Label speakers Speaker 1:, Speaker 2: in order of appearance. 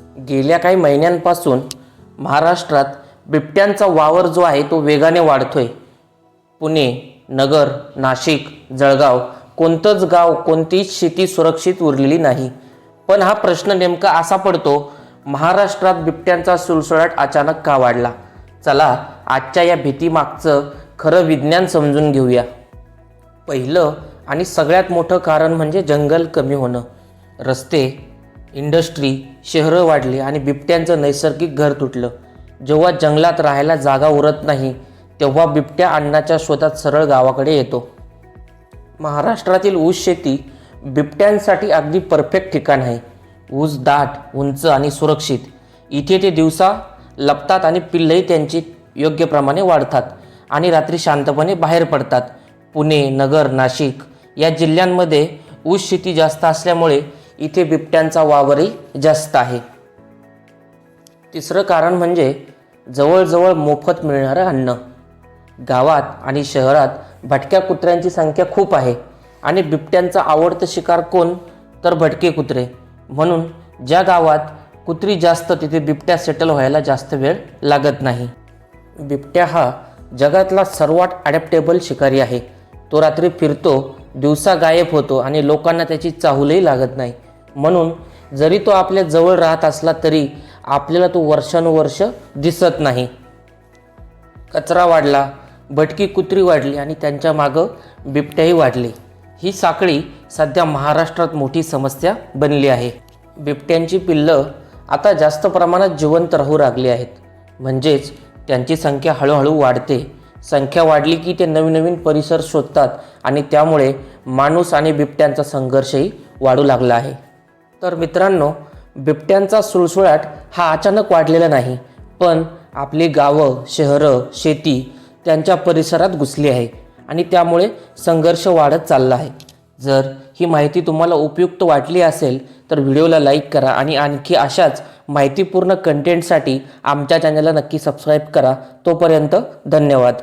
Speaker 1: गेल्या काही महिन्यांपासून महाराष्ट्रात बिबट्यांचा वावर जो आहे तो वेगाने वाढतोय. पुणे नगर नाशिक जळगाव कोणतंच गाव कोणतीच शेती सुरक्षित उरलेली नाही. पण हा प्रश्न नेमका असा पडतो महाराष्ट्रात बिबट्यांचा सुळसुळाट अचानक का वाढला? चला आजच्या या भीतीमागचं खरं विज्ञान समजून घेऊया. पहिलं आणि सगळ्यात मोठं कारण म्हणजे जंगल कमी होणं. रस्ते इंडस्ट्री शहरं वाढली आणि बिबट्यांचं नैसर्गिक घर तुटलं. जेव्हा जंगलात राहायला जागा उरत नाही तेव्हा बिबट्या अन्नाच्या शोधात सरळ गावाकडे येतो. महाराष्ट्रातील ऊस शेती बिबट्यांसाठी अगदी परफेक्ट ठिकाण आहे. ऊस दाट उंच आणि सुरक्षित. इथे ते दिवसा लपतात आणि पिल्लही त्यांची योग्य प्रमाणे वाढतात आणि रात्री शांतपणे बाहेर पडतात. पुणे नगर नाशिक या जिल्ह्यांमध्ये ऊस शेती जास्त असल्यामुळे इथे बिबट्यांचा वावरही जास्त आहे. तिसरं कारण म्हणजे जवळजवळ मोफत मिळणारं अन्न. गावात आणि शहरात भटक्या कुत्र्यांची संख्या खूप आहे आणि बिबट्यांचा आवडतं शिकार कोण? तर भटके कुत्रे. म्हणून ज्या गावात कुत्री जास्त तिथे बिबट्या सेटल व्हायला जास्त वेळ लागत नाही. बिबट्या हा जगातला सर्वात ॲडॅप्टेबल शिकारी आहे. तो रात्री फिरतो दिवसा गायब होतो आणि लोकांना त्याची चाहूलही लागत नाही. म्हणून जरी तो आपल्या जवळ राहत असला तरी आपल्याला तो वर्षानुवर्ष दिसत नाही. कचरा वाढला भटकी कुत्री वाढली आणि त्यांच्या मागं बिबट्याही वाढली. ही साखळी सध्या महाराष्ट्रात मोठी समस्या बनली आहे. बिबट्यांची पिल्लं आता जास्त प्रमाणात जिवंत राहू लागली आहेत. म्हणजेच त्यांची संख्या हळूहळू वाढते. संख्या वाढली की ते नवीन नवीन परिसर शोधतात आणि त्यामुळे माणूस आणि बिबट्यांचा संघर्षही वाढू लागला आहे. तर मित्रांनो बिबट्यांचा सुळसुळाट हा अचानक वाढलेला नाही पण आपली गावं शहरं शेती त्यांच्या परिसरात घुसली आहे आणि त्यामुळे संघर्ष वाढत चालला आहे. जर ही माहिती तुम्हाला उपयुक्त वाटली असेल तर व्हिडिओला लाईक करा आणि आणखी अशाच माहितीपूर्ण कंटेंटसाठी आमच्या चॅनलला नक्की सबस्क्राईब करा. तोपर्यंत धन्यवाद.